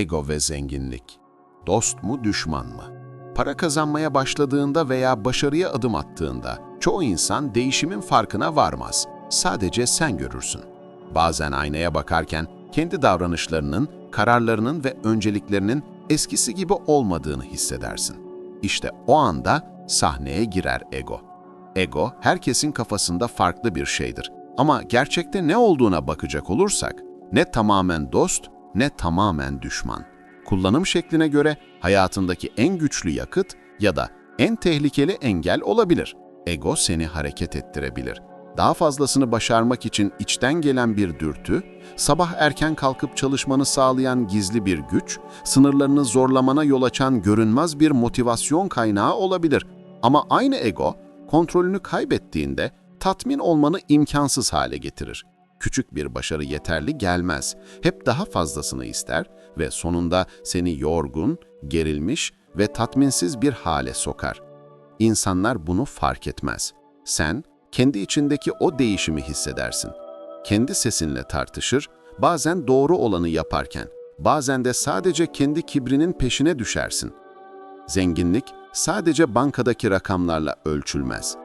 Ego ve zenginlik. Dost mu, düşman mı? Para kazanmaya başladığında veya başarıya adım attığında çoğu insan değişimin farkına varmaz. Sadece sen görürsün. Bazen aynaya bakarken kendi davranışlarının, kararlarının ve önceliklerinin eskisi gibi olmadığını hissedersin. İşte o anda sahneye girer ego. Ego herkesin kafasında farklı bir şeydir. Ama gerçekte ne olduğuna bakacak olursak ne tamamen dost ne tamamen düşman. Kullanım şekline göre hayatındaki en güçlü yakıt ya da en tehlikeli engel olabilir. Ego seni hareket ettirebilir. Daha fazlasını başarmak için içten gelen bir dürtü, sabah erken kalkıp çalışmanı sağlayan gizli bir güç, sınırlarını zorlamana yol açan görünmez bir motivasyon kaynağı olabilir. Ama aynı ego, kontrolünü kaybettiğinde tatmin olmanı imkansız hale getirir. Küçük bir başarı yeterli gelmez. Hep daha fazlasını ister ve sonunda seni yorgun, gerilmiş ve tatminsiz bir hale sokar. İnsanlar bunu fark etmez. Sen kendi içindeki o değişimi hissedersin. Kendi sesinle tartışır, bazen doğru olanı yaparken, bazen de sadece kendi kibrinin peşine düşersin. Zenginlik sadece bankadaki rakamlarla ölçülmez.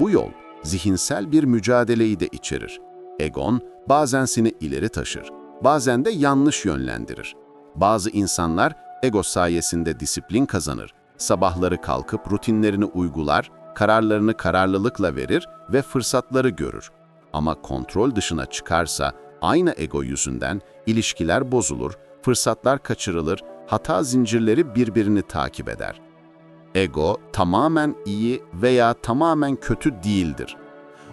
Bu yol zihinsel bir mücadeleyi de içerir. Egon bazen seni ileri taşır, bazen de yanlış yönlendirir. Bazı insanlar ego sayesinde disiplin kazanır, sabahları kalkıp rutinlerini uygular, kararlarını kararlılıkla verir ve fırsatları görür. Ama kontrol dışına çıkarsa aynı ego yüzünden ilişkiler bozulur, fırsatlar kaçırılır, hata zincirleri birbirini takip eder. Ego tamamen iyi veya tamamen kötü değildir.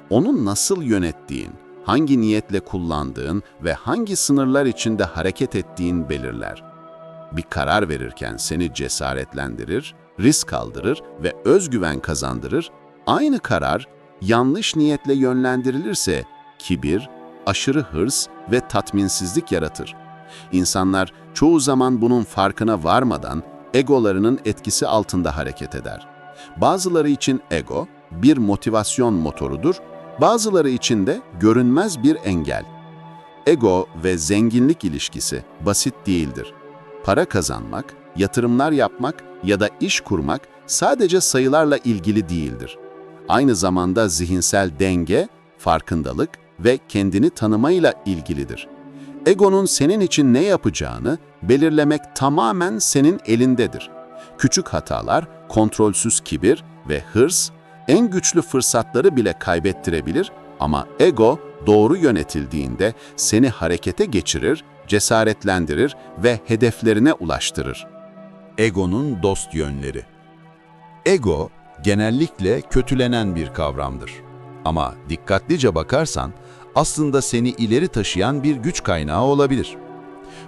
Onu nasıl yönettiğin, hangi niyetle kullandığın ve hangi sınırlar içinde hareket ettiğin belirler. Bir karar verirken seni cesaretlendirir, risk aldırır ve özgüven kazandırır. Aynı karar yanlış niyetle yönlendirilirse kibir, aşırı hırs ve tatminsizlik yaratır. İnsanlar çoğu zaman bunun farkına varmadan egolarının etkisi altında hareket eder. Bazıları için ego bir motivasyon motorudur, bazıları için de görünmez bir engel. Ego ve zenginlik ilişkisi basit değildir. Para kazanmak, yatırımlar yapmak ya da iş kurmak sadece sayılarla ilgili değildir. Aynı zamanda zihinsel denge, farkındalık ve kendini tanımayla ilgilidir. Egonun senin için ne yapacağını belirlemek tamamen senin elindedir. Küçük hatalar, kontrolsüz kibir ve hırs en güçlü fırsatları bile kaybettirebilir ama ego doğru yönetildiğinde seni harekete geçirir, cesaretlendirir ve hedeflerine ulaştırır. Egonun dost yönleri. Ego genellikle kötülenen bir kavramdır. Ama dikkatlice bakarsan aslında seni ileri taşıyan bir güç kaynağı olabilir.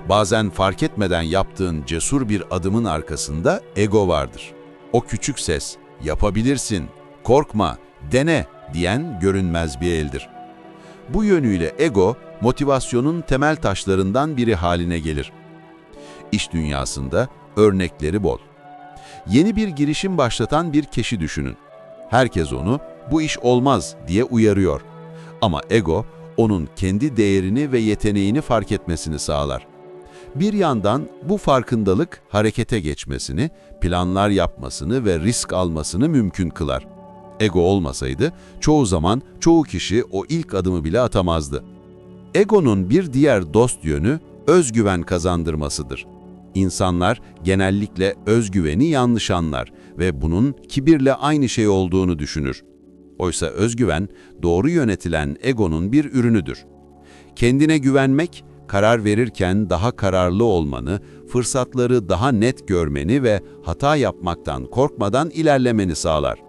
Bazen fark etmeden yaptığın cesur bir adımın arkasında ego vardır. O küçük ses, yapabilirsin, korkma, dene diyen görünmez bir eldir. Bu yönüyle ego, motivasyonun temel taşlarından biri haline gelir. İş dünyasında örnekleri bol. Yeni bir girişim başlatan bir kişi düşünün. Herkes onu bu iş olmaz diye uyarıyor. Ama ego onun kendi değerini ve yeteneğini fark etmesini sağlar. Bir yandan bu farkındalık harekete geçmesini, planlar yapmasını ve risk almasını mümkün kılar. Ego olmasaydı çoğu zaman çoğu kişi o ilk adımı bile atamazdı. Egonun bir diğer dost yönü özgüven kazandırmasıdır. İnsanlar genellikle özgüveni yanlış anlar ve bunun kibirle aynı şey olduğunu düşünür. Oysa özgüven doğru yönetilen egonun bir ürünüdür. Kendine güvenmek, karar verirken daha kararlı olmanı, fırsatları daha net görmeni ve hata yapmaktan korkmadan ilerlemeni sağlar.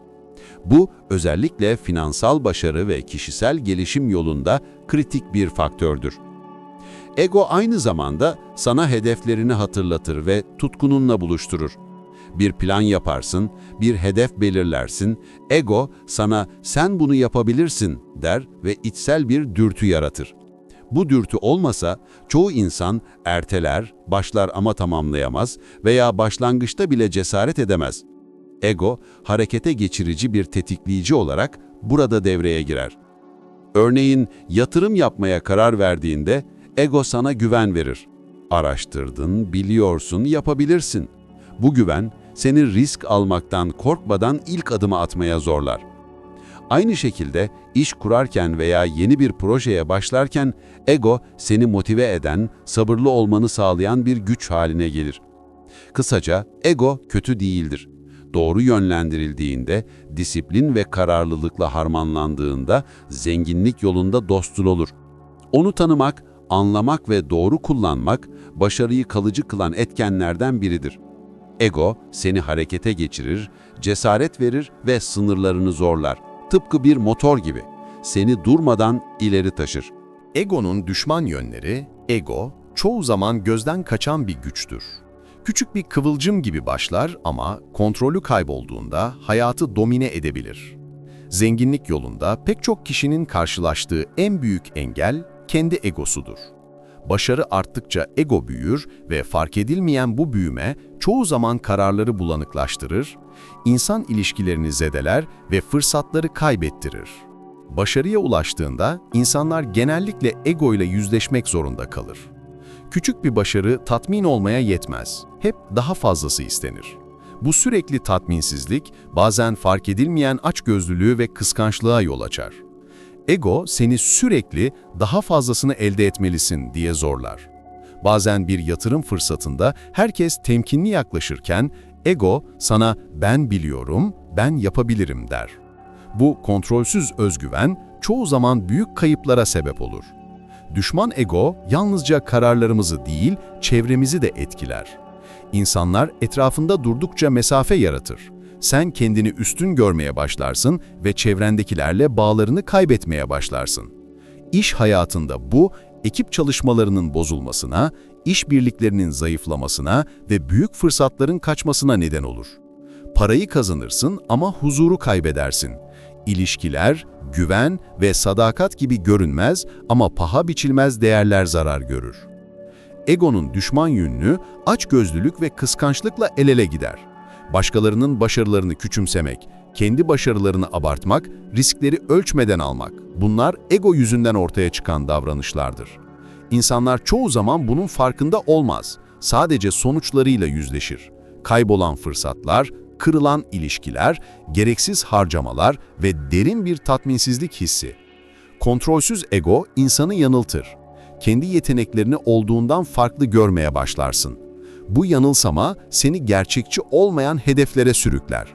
Bu özellikle finansal başarı ve kişisel gelişim yolunda kritik bir faktördür. Ego aynı zamanda sana hedeflerini hatırlatır ve tutkununla buluşturur. Bir plan yaparsın, bir hedef belirlersin, ego sana sen bunu yapabilirsin der ve içsel bir dürtü yaratır. Bu dürtü olmasa çoğu insan erteler, başlar ama tamamlayamaz veya başlangıçta bile cesaret edemez. Ego, harekete geçirici bir tetikleyici olarak burada devreye girer. Örneğin yatırım yapmaya karar verdiğinde ego sana güven verir. Araştırdın, biliyorsun, yapabilirsin. Bu güven seni risk almaktan korkmadan ilk adımı atmaya zorlar. Aynı şekilde iş kurarken veya yeni bir projeye başlarken ego seni motive eden, sabırlı olmanı sağlayan bir güç haline gelir. Kısaca ego kötü değildir. Doğru yönlendirildiğinde, disiplin ve kararlılıkla harmanlandığında zenginlik yolunda dostun olur. Onu tanımak, anlamak ve doğru kullanmak başarıyı kalıcı kılan etkenlerden biridir. Ego seni harekete geçirir, cesaret verir ve sınırlarını zorlar. Tıpkı bir motor gibi. Seni durmadan ileri taşır. Egonun düşman yönleri, ego, çoğu zaman gözden kaçan bir güçtür. Küçük bir kıvılcım gibi başlar ama kontrolü kaybolduğunda hayatı domine edebilir. Zenginlik yolunda pek çok kişinin karşılaştığı en büyük engel kendi egosudur. Başarı arttıkça ego büyür ve fark edilmeyen bu büyüme çoğu zaman kararları bulanıklaştırır, insan ilişkilerini zedeler ve fırsatları kaybettirir. Başarıya ulaştığında insanlar genellikle ego ile yüzleşmek zorunda kalır. Küçük bir başarı tatmin olmaya yetmez. Hep daha fazlası istenir. Bu sürekli tatminsizlik bazen fark edilmeyen açgözlülüğü ve kıskançlığa yol açar. Ego seni sürekli daha fazlasını elde etmelisin diye zorlar. Bazen bir yatırım fırsatında herkes temkinli yaklaşırken ego sana ben biliyorum, ben yapabilirim der. Bu kontrolsüz özgüven çoğu zaman büyük kayıplara sebep olur. Düşman ego yalnızca kararlarımızı değil, çevremizi de etkiler. İnsanlar etrafında durdukça mesafe yaratır. Sen kendini üstün görmeye başlarsın ve çevrendekilerle bağlarını kaybetmeye başlarsın. İş hayatında bu, ekip çalışmalarının bozulmasına, işbirliklerinin zayıflamasına ve büyük fırsatların kaçmasına neden olur. Parayı kazanırsın ama huzuru kaybedersin. İlişkiler, güven ve sadakat gibi görünmez ama paha biçilmez değerler zarar görür. Egonun düşman yönünü açgözlülük ve kıskançlıkla el ele gider. Başkalarının başarılarını küçümsemek, kendi başarılarını abartmak, riskleri ölçmeden almak. Bunlar ego yüzünden ortaya çıkan davranışlardır. İnsanlar çoğu zaman bunun farkında olmaz. Sadece sonuçlarıyla yüzleşir. Kaybolan fırsatlar, kırılan ilişkiler, gereksiz harcamalar ve derin bir tatminsizlik hissi. Kontrolsüz ego insanı yanıltır. Kendi yeteneklerini olduğundan farklı görmeye başlarsın. Bu yanılsama seni gerçekçi olmayan hedeflere sürükler.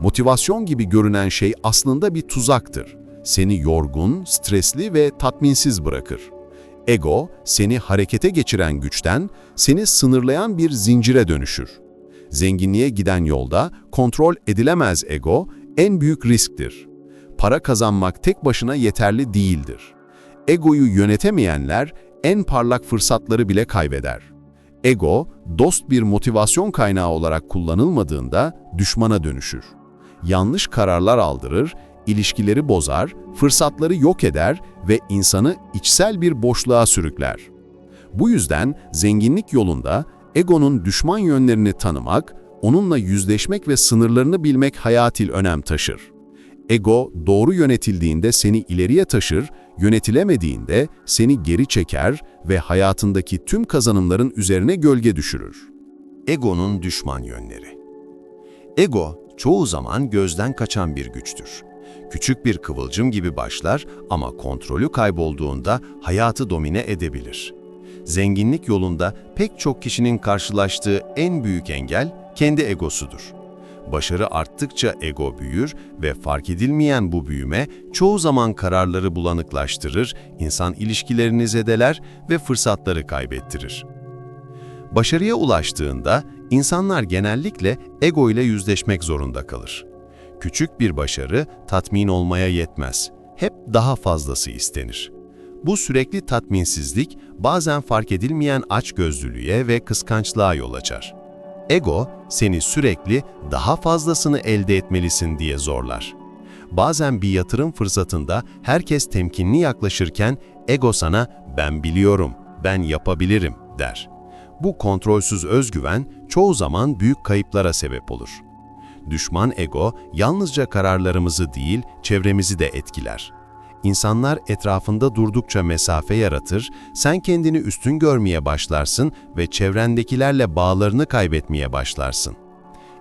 Motivasyon gibi görünen şey aslında bir tuzaktır. Seni yorgun, stresli ve tatminsiz bırakır. Ego, seni harekete geçiren güçten, seni sınırlayan bir zincire dönüşür. Zenginliğe giden yolda kontrol edilemez ego en büyük risktir. Para kazanmak tek başına yeterli değildir. Egoyu yönetemeyenler en parlak fırsatları bile kaybeder. Ego, dost bir motivasyon kaynağı olarak kullanılmadığında düşmana dönüşür. Yanlış kararlar aldırır, ilişkileri bozar, fırsatları yok eder ve insanı içsel bir boşluğa sürükler. Bu yüzden zenginlik yolunda egonun düşman yönlerini tanımak, onunla yüzleşmek ve sınırlarını bilmek hayatil önem taşır. Ego doğru yönetildiğinde seni ileriye taşır, yönetilemediğinde seni geri çeker ve hayatındaki tüm kazanımların üzerine gölge düşürür. Egonun düşman yönleri. Ego çoğu zaman gözden kaçan bir güçtür. Küçük bir kıvılcım gibi başlar ama kontrolü kaybolduğunda hayatı domine edebilir. Zenginlik yolunda pek çok kişinin karşılaştığı en büyük engel kendi egosudur. Başarı arttıkça ego büyür ve fark edilmeyen bu büyüme çoğu zaman kararları bulanıklaştırır, insan ilişkilerini zedeler ve fırsatları kaybettirir. Başarıya ulaştığında insanlar genellikle ego ile yüzleşmek zorunda kalır. Küçük bir başarı tatmin olmaya yetmez. Hep daha fazlası istenir. Bu sürekli tatminsizlik bazen fark edilmeyen açgözlülüğe ve kıskançlığa yol açar. Ego seni sürekli daha fazlasını elde etmelisin diye zorlar. Bazen bir yatırım fırsatında herkes temkinli yaklaşırken ego sana ben biliyorum, ben yapabilirim der. Bu kontrolsüz özgüven çoğu zaman büyük kayıplara sebep olur. Düşman ego yalnızca kararlarımızı değil, çevremizi de etkiler. İnsanlar etrafında durdukça mesafe yaratır, sen kendini üstün görmeye başlarsın ve çevrendekilerle bağlarını kaybetmeye başlarsın.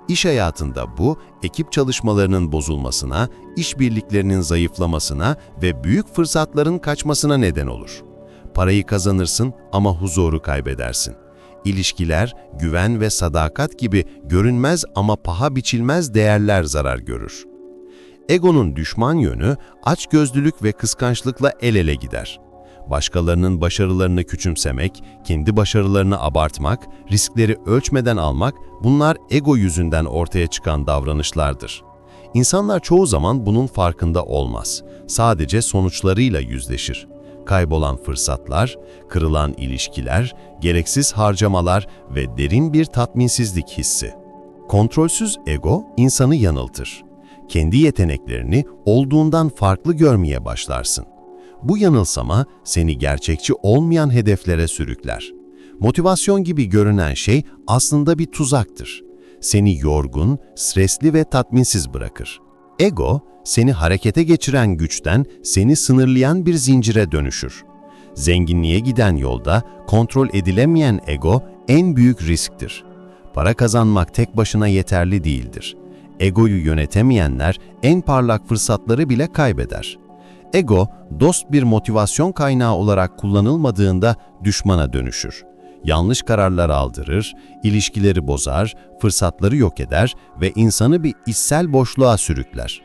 İş hayatında bu, ekip çalışmalarının bozulmasına, işbirliklerinin zayıflamasına ve büyük fırsatların kaçmasına neden olur. Parayı kazanırsın ama huzuru kaybedersin. İlişkiler, güven ve sadakat gibi görünmez ama paha biçilmez değerler zarar görür. Egonun düşman yönü açgözlülük ve kıskançlıkla el ele gider. Başkalarının başarılarını küçümsemek, kendi başarılarını abartmak, riskleri ölçmeden almak bunlar ego yüzünden ortaya çıkan davranışlardır. İnsanlar çoğu zaman bunun farkında olmaz. Sadece sonuçlarıyla yüzleşir. Kaybolan fırsatlar, kırılan ilişkiler, gereksiz harcamalar ve derin bir tatminsizlik hissi. Kontrolsüz ego insanı yanıltır. Kendi yeteneklerini olduğundan farklı görmeye başlarsın. Bu yanılsama seni gerçekçi olmayan hedeflere sürükler. Motivasyon gibi görünen şey aslında bir tuzaktır. Seni yorgun, stresli ve tatminsiz bırakır. Ego, seni harekete geçiren güçten seni sınırlayan bir zincire dönüşür. Zenginliğe giden yolda kontrol edilemeyen ego en büyük risktir. Para kazanmak tek başına yeterli değildir. Egoyu yönetemeyenler en parlak fırsatları bile kaybeder. Ego, dost bir motivasyon kaynağı olarak kullanılmadığında düşmana dönüşür. Yanlış kararlar aldırır, ilişkileri bozar, fırsatları yok eder ve insanı bir içsel boşluğa sürükler.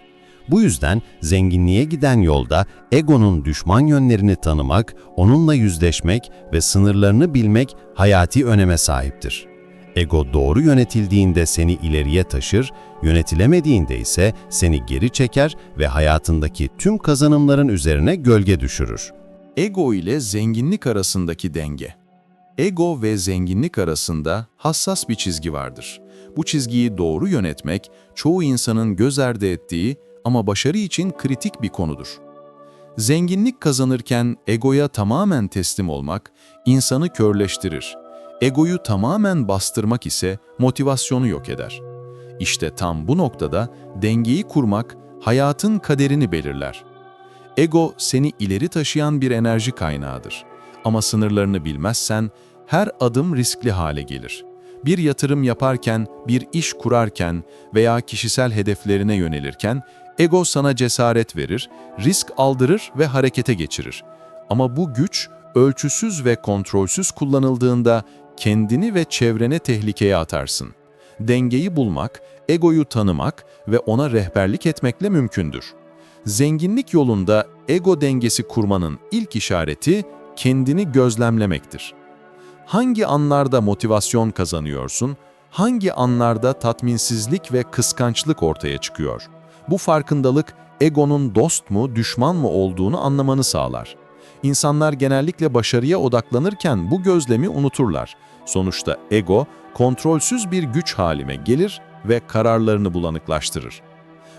Bu yüzden zenginliğe giden yolda egonun düşman yönlerini tanımak, onunla yüzleşmek ve sınırlarını bilmek hayati öneme sahiptir. Ego doğru yönetildiğinde seni ileriye taşır, yönetilemediğinde ise seni geri çeker ve hayatındaki tüm kazanımların üzerine gölge düşürür. Ego ile zenginlik arasındaki denge. Ego ve zenginlik arasında hassas bir çizgi vardır. Bu çizgiyi doğru yönetmek, çoğu insanın göz ardı ettiği ama başarı için kritik bir konudur. Zenginlik kazanırken egoya tamamen teslim olmak, insanı körleştirir. Egoyu tamamen bastırmak ise motivasyonu yok eder. İşte tam bu noktada dengeyi kurmak, hayatın kaderini belirler. Ego seni ileri taşıyan bir enerji kaynağıdır. Ama sınırlarını bilmezsen her adım riskli hale gelir. Bir yatırım yaparken, bir iş kurarken veya kişisel hedeflerine yönelirken ego sana cesaret verir, risk aldırır ve harekete geçirir. Ama bu güç ölçüsüz ve kontrolsüz kullanıldığında kendini ve çevrene tehlikeye atarsın. Dengeyi bulmak, egoyu tanımak ve ona rehberlik etmekle mümkündür. Zenginlik yolunda ego dengesi kurmanın ilk işareti kendini gözlemlemektir. Hangi anlarda motivasyon kazanıyorsun, hangi anlarda tatminsizlik ve kıskançlık ortaya çıkıyor? Bu farkındalık egonun dost mu, düşman mı olduğunu anlamanı sağlar. İnsanlar genellikle başarıya odaklanırken bu gözlemi unuturlar. Sonuçta ego, kontrolsüz bir güç halime gelir ve kararlarını bulanıklaştırır.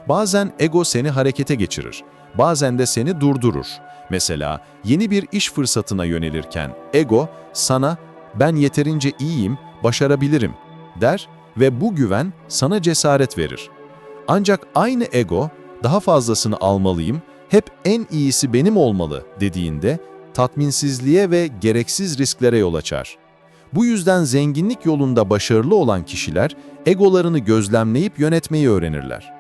Bazen ego seni harekete geçirir, bazen de seni durdurur. Mesela yeni bir iş fırsatına yönelirken ego sana ben yeterince iyiyim, başarabilirim der ve bu güven sana cesaret verir. Ancak aynı ego daha fazlasını almalıyım, hep en iyisi benim olmalı dediğinde tatminsizliğe ve gereksiz risklere yol açar. Bu yüzden zenginlik yolunda başarılı olan kişiler egolarını gözlemleyip yönetmeyi öğrenirler.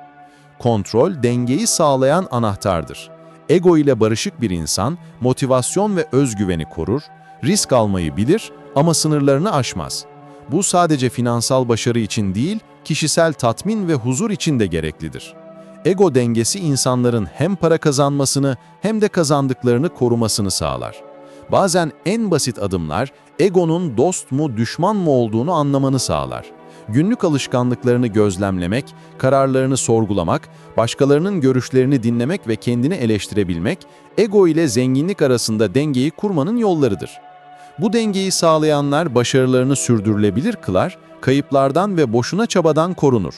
Kontrol, dengeyi sağlayan anahtardır. Ego ile barışık bir insan, motivasyon ve özgüveni korur, risk almayı bilir ama sınırlarını aşmaz. Bu sadece finansal başarı için değil, kişisel tatmin ve huzur için de gereklidir. Ego dengesi insanların hem para kazanmasını hem de kazandıklarını korumasını sağlar. Bazen en basit adımlar egonun dost mu düşman mı olduğunu anlamanı sağlar. Günlük alışkanlıklarını gözlemlemek, kararlarını sorgulamak, başkalarının görüşlerini dinlemek ve kendini eleştirebilmek, ego ile zenginlik arasında dengeyi kurmanın yollarıdır. Bu dengeyi sağlayanlar başarılarını sürdürülebilir kılar, kayıplardan ve boşuna çabadan korunur.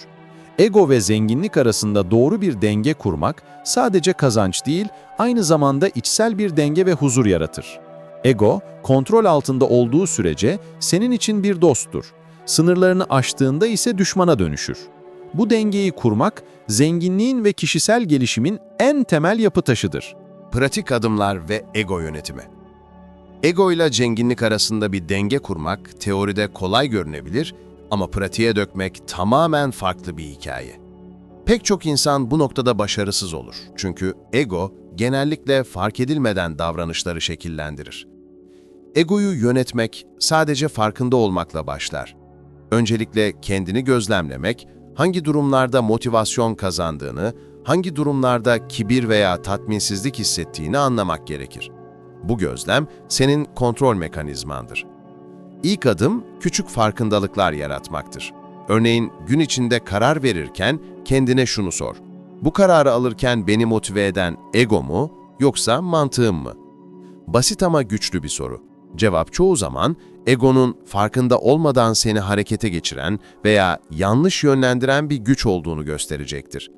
Ego ve zenginlik arasında doğru bir denge kurmak sadece kazanç değil, aynı zamanda içsel bir denge ve huzur yaratır. Ego, kontrol altında olduğu sürece senin için bir dosttur. Sınırlarını aştığında ise düşmana dönüşür. Bu dengeyi kurmak, zenginliğin ve kişisel gelişimin en temel yapı taşıdır. Pratik adımlar ve ego yönetimi. Ego ile zenginlik arasında bir denge kurmak teoride kolay görünebilir ama pratiğe dökmek tamamen farklı bir hikaye. Pek çok insan bu noktada başarısız olur. Çünkü ego genellikle fark edilmeden davranışları şekillendirir. Egoyu yönetmek sadece farkında olmakla başlar. Öncelikle kendini gözlemlemek, hangi durumlarda motivasyon kazandığını, hangi durumlarda kibir veya tatminsizlik hissettiğini anlamak gerekir. Bu gözlem senin kontrol mekanizmandır. İlk adım küçük farkındalıklar yaratmaktır. Örneğin gün içinde karar verirken kendine şunu sor. Bu kararı alırken beni motive eden ego mu yoksa mantığım mı? Basit ama güçlü bir soru. Cevap çoğu zaman egonun farkında olmadan seni harekete geçiren veya yanlış yönlendiren bir güç olduğunu gösterecektir.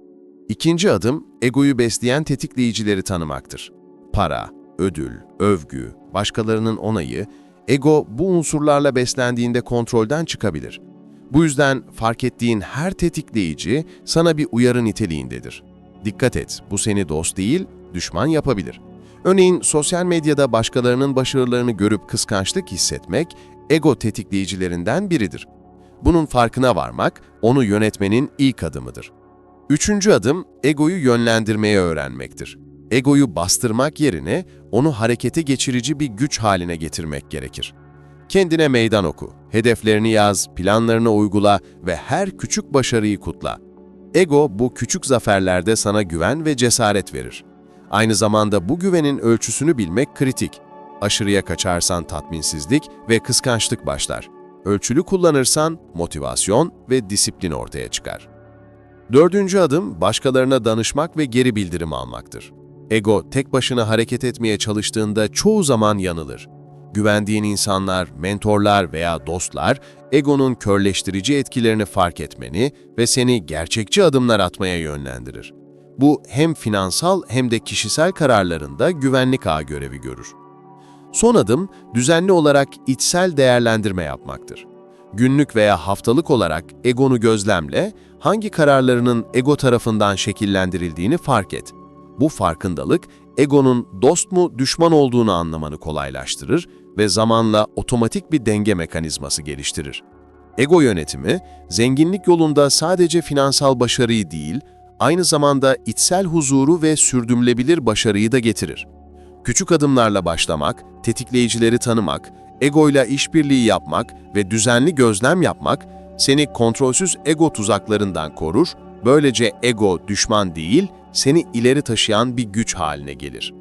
İkinci adım egoyu besleyen tetikleyicileri tanımaktır. Para, ödül, övgü, başkalarının onayı, ego bu unsurlarla beslendiğinde kontrolden çıkabilir. Bu yüzden fark ettiğin her tetikleyici sana bir uyarı niteliğindedir. Dikkat et, bu seni dost değil, düşman yapabilir. Örneğin sosyal medyada başkalarının başarılarını görüp kıskançlık hissetmek ego tetikleyicilerinden biridir. Bunun farkına varmak, onu yönetmenin ilk adımıdır. Üçüncü adım, egoyu yönlendirmeye öğrenmektir. Egoyu bastırmak yerine onu harekete geçirici bir güç haline getirmek gerekir. Kendine meydan oku, hedeflerini yaz, planlarını uygula ve her küçük başarıyı kutla. Ego bu küçük zaferlerde sana güven ve cesaret verir. Aynı zamanda bu güvenin ölçüsünü bilmek kritik. Aşırıya kaçarsan tatminsizlik ve kıskançlık başlar. Ölçülü kullanırsan motivasyon ve disiplin ortaya çıkar. Dördüncü adım başkalarına danışmak ve geri bildirim almaktır. Ego tek başına hareket etmeye çalıştığında çoğu zaman yanılır. Güvendiğin insanlar, mentorlar veya dostlar, egonun körleştirici etkilerini fark etmeni ve seni gerçekçi adımlar atmaya yönlendirir. Bu hem finansal hem de kişisel kararlarında güvenlik ağı görevi görür. Son adım, düzenli olarak içsel değerlendirme yapmaktır. Günlük veya haftalık olarak egonu gözlemle, hangi kararlarının ego tarafından şekillendirildiğini fark et. Bu farkındalık, egonun dost mu düşman olduğunu anlamanı kolaylaştırır ve zamanla otomatik bir denge mekanizması geliştirir. Ego yönetimi, zenginlik yolunda sadece finansal başarıyı değil, aynı zamanda içsel huzuru ve sürdürülebilir başarıyı da getirir. Küçük adımlarla başlamak, tetikleyicileri tanımak, egoyla işbirliği yapmak ve düzenli gözlem yapmak seni kontrolsüz ego tuzaklarından korur, böylece ego düşman değil, seni ileri taşıyan bir güç haline gelir.